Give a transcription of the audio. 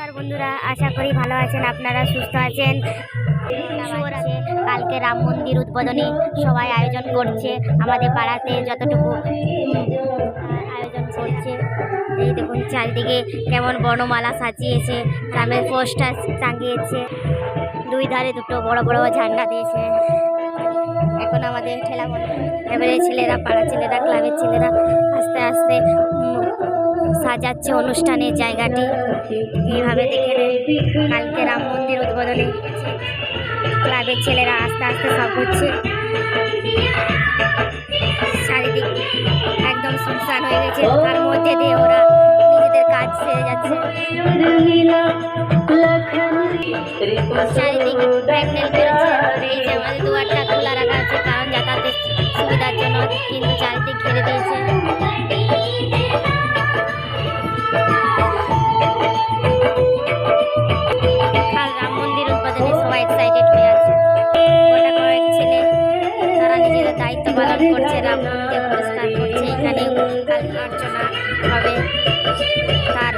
নমস্কার বন্ধুরা, আশা করি ভালো আছেন, আপনারা সুস্থ আছেন। কালকে রাম মন্দির উদ্বোধনী সবাই আয়োজন করছে, আমাদের পাড়াতে যতটুকু আয়োজন করছে। এই দেখুন, চারিদিকে কেমন বর্ণমালা সাজিয়েছে, গ্রামের পোস্টার টাঙিয়েছে। দুই ধারে দুটো বড় বড় ঝান্ডা দিয়েছে। এখন আমাদের ঠেলা। এবারে ছেলেরা পাড়া ছেলেরা, ক্লাবের ছেলেরা আস্তে আস্তে সাজাচ্ছে অনুষ্ঠানের জায়গাটি। এইভাবে দেখে কালকে রাম মন্দির উদ্বোধনে ক্লাবের ছেলেরা আস্তে আস্তে সব হচ্ছে। চারিদিক একদম শুনশান হয়ে গেছে, তার মধ্যে দিয়ে ওরা নিজেদের কাজ সেরে যাচ্ছে। চারিদিক প্যান্ডেল করেছে। এই যে আমাদের দুয়ারটা খোলা রাখা আছে, কারণ যাতায়াতের সুবিধার জন্য কিন্তু চারিদিক ঘিরে দিয়েছে। সবাই এক্সাইটেড হয়ে আছে। গোটা কয়েক ছেলে, তারা নিজেদের দায়িত্ব পালন করছে রাম মন্দির পরিষ্কার করছে। এখানে কালকে অর্চনা হবে তার